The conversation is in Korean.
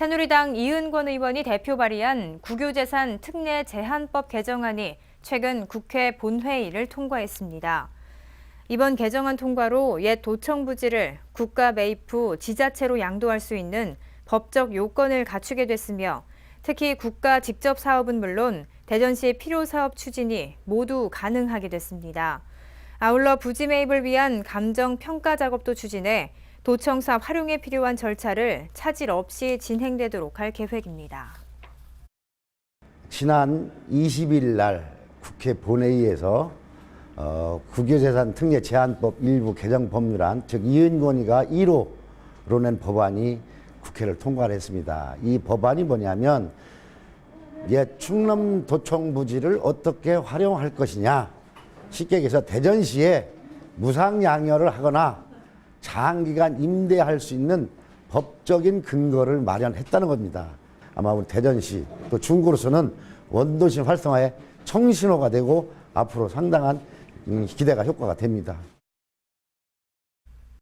새누리당 이은권 의원이 대표 발의한 국유재산 특례 제한법 개정안이 최근 국회 본회의를 통과했습니다. 이번 개정안 통과로 옛 도청 부지를 국가 매입 후 지자체로 양도할 수 있는 법적 요건을 갖추게 됐으며 특히 국가 직접 사업은 물론 대전시 필요 사업 추진이 모두 가능하게 됐습니다. 아울러 부지 매입을 위한 감정 평가 작업도 추진해 도청사 활용에 필요한 절차를 차질 없이 진행되도록 할 계획입니다. 지난 20일 날 국회 본회의에서 어, 국유재산 특례 제한법 일부 개정 법률안 즉 이은권이가 1호로 낸 법안이 국회를 통과를 했습니다. 이 법안이 뭐냐면 옛 충남 도청 부지를 어떻게 활용할 것이냐 쉽게 얘기해서 대전시에 무상 양열을 하거나 장기간 임대할 수 있는 법적인 근거를 마련했다는 겁니다. 아마 우리 대전시 또 중구로서는 원도심 활성화의 청신호가 되고 앞으로 상당한 음, 기대가 효과가 됩니다.